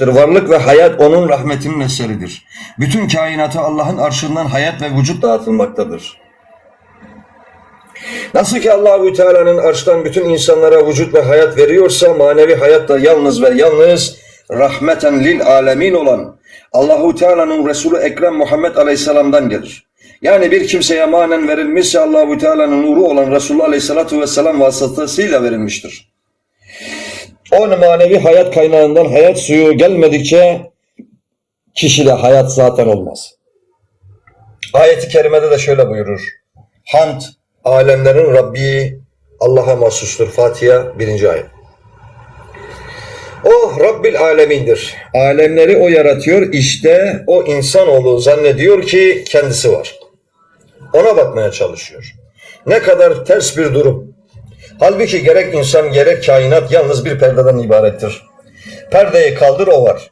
Varlık ve hayat onun rahmetinin eseridir. Bütün kainata Allah'ın arşından hayat ve vücut dağıtılmaktadır. Nasıl ki Allahu Teala'nın arştan bütün insanlara vücut ve hayat veriyorsa manevi hayat da yalnız ve yalnız rahmeten lil alemin olan Allahu Teala'nın Resulü Ekrem Muhammed Aleyhisselam'dan gelir. Yani bir kimseye manen verilmişse Allahu Teala'nın nuru olan Resulullah Aleyhisselatü Vesselam vasıtasıyla verilmiştir. O manevi hayat kaynağından hayat suyu gelmedikçe kişide hayat zaten olmaz. Ayeti kerimede de şöyle buyurur. Hamd alemlerin Rabbi Allah'a mahsustur. Fatiha 1. ayet. O Rabbil alemindir. Alemleri o yaratıyor. İşte o insanoğlu zannediyor ki kendisi var. Ona bakmaya çalışıyor. Ne kadar ters bir durum. Halbuki gerek insan gerek kainat yalnız bir perdeden ibarettir. Perdeyi kaldır o var.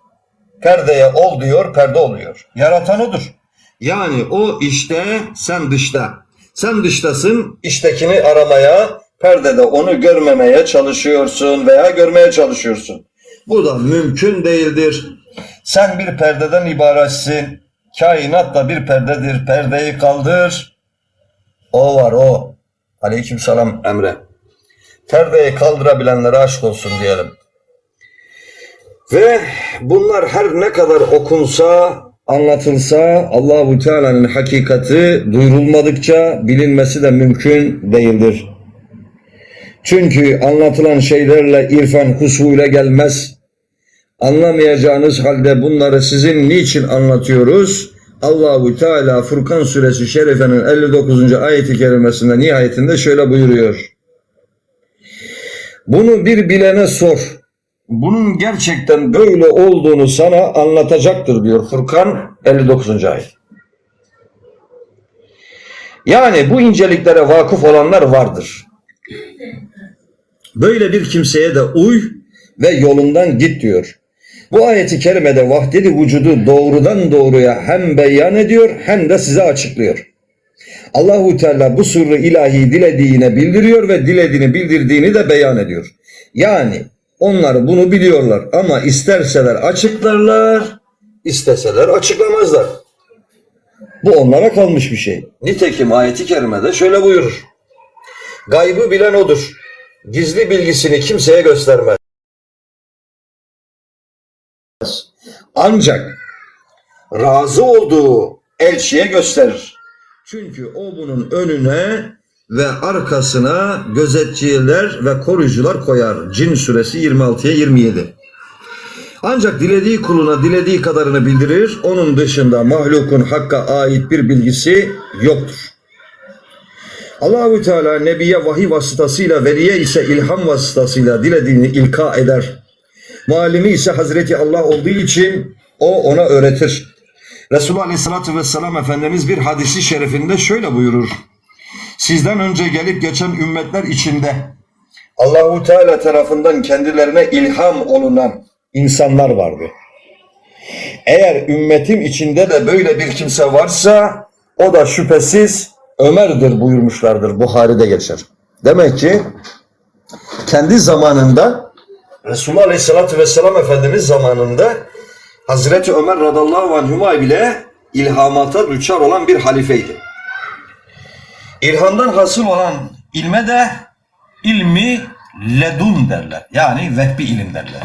Perdeye ol diyor perde oluyor. Yaratan odur. Yani o işte sen dışta. Sen dıştasın içtekini aramaya, perdede onu görmemeye çalışıyorsun veya görmeye çalışıyorsun. Bu da mümkün değildir. Sen bir perdeden ibaretsin. Kainat da bir perdedir. Perdeyi kaldır. O var o. Aleyküm selam Emre. Perdeyi kaldırabilenlere aşk olsun diyelim. Ve bunlar her ne kadar okunsa, anlatılsa Allahu Teala'nın hakikati duyurulmadıkça bilinmesi de mümkün değildir. Çünkü anlatılan şeylerle irfan husuyla gelmez. Anlamayacağınız halde bunları sizin niçin anlatıyoruz? Allahu Teala Furkan suresi şerifenin 59. ayeti kerimesinde nihayetinde şöyle buyuruyor. Bunu bir bilene sor. Bunun gerçekten böyle olduğunu sana anlatacaktır diyor Furkan 59. ayet. Yani bu inceliklere vakıf olanlar vardır. Böyle bir kimseye de uy ve yolundan git diyor. Bu ayeti kerimede vahdedi vücudu doğrudan doğruya hem beyan ediyor hem de size açıklıyor. Allahu Teala bu sırrı ilahi dilediğine bildiriyor ve dilediğini bildirdiğini de beyan ediyor. Yani onlar bunu biliyorlar ama isterseler açıklarlar, isteseler açıklamazlar. Bu onlara kalmış bir şey. Nitekim ayeti kerimede şöyle buyurur. Gaybı bilen odur. Gizli bilgisini kimseye göstermez. Ancak razı olduğu elçiye gösterir. Çünkü o bunun önüne ve arkasına gözetçiler ve koruyucular koyar. Cin suresi 26'ya 27. Ancak dilediği kuluna dilediği kadarını bildirir. Onun dışında mahlukun hakka ait bir bilgisi yoktur. Allahü Teala Nebiye vahiy vasıtasıyla, veliye ise ilham vasıtasıyla dilediğini ilka eder. Muallimi ise Hazreti Allah olduğu için o ona öğretir. Resulullah Aleyhisselatü Vesselam Efendimiz bir hadisi şerifinde şöyle buyurur. Sizden önce gelip geçen ümmetler içinde Allahu Teala tarafından kendilerine ilham olunan insanlar vardı. Eğer ümmetim içinde de böyle bir kimse varsa o da şüphesiz Ömer'dir buyurmuşlardır. Buhari'de geçer. Demek ki kendi zamanında Resulullah Aleyhisselatü Vesselam Efendimiz zamanında Hazreti Ömer radallahu anhuma bile ilhamata düçar olan bir halifeydi. İlhamdan hasıl olan ilme de ilmi ledun derler. Yani vehbi ilim derler.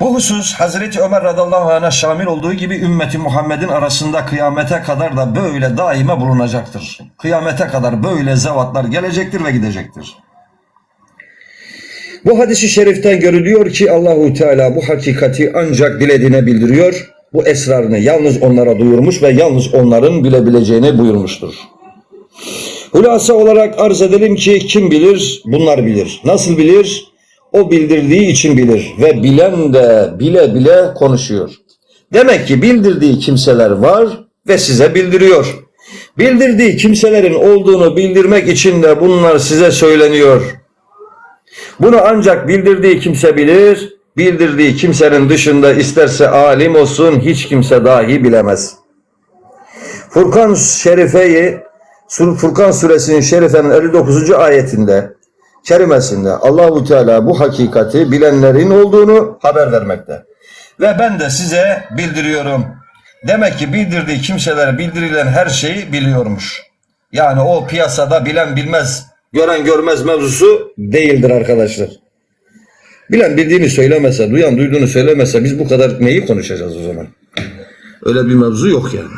Bu husus Hazreti Ömer radallahu anh'a şamil olduğu gibi ümmeti Muhammed'in arasında kıyamete kadar da böyle daima bulunacaktır. Kıyamete kadar böyle zevatlar gelecektir ve gidecektir. Bu hadisi şeriften görülüyor ki Allahu Teala bu hakikati ancak dilediğine bildiriyor. Bu esrarını yalnız onlara duyurmuş ve yalnız onların bilebileceğini buyurmuştur. Hulasa olarak arz edelim ki kim bilir bunlar bilir. Nasıl bilir? O bildirdiği için bilir ve bilen de bile bile konuşuyor. Demek ki bildirdiği kimseler var ve size bildiriyor. Bildirdiği kimselerin olduğunu bildirmek için de bunlar size söyleniyor. Bunu ancak bildirdiği kimse bilir, bildirdiği kimsenin dışında isterse alim olsun hiç kimse dahi bilemez. Furkan Şerife'yi Furkan suresinin şerifenin 59. ayetinde kerimesinde Allahu Teala bu hakikati bilenlerin olduğunu haber vermekte. Ve ben de size bildiriyorum. Demek ki bildirdiği kimselere bildirilen her şeyi biliyormuş. Yani o piyasada bilen bilmez, gören görmez mevzusu değildir arkadaşlar. Bilen bildiğini söylemese, duyan duyduğunu söylemese biz bu kadar neyi konuşacağız o zaman? Öyle bir mevzu yok yani.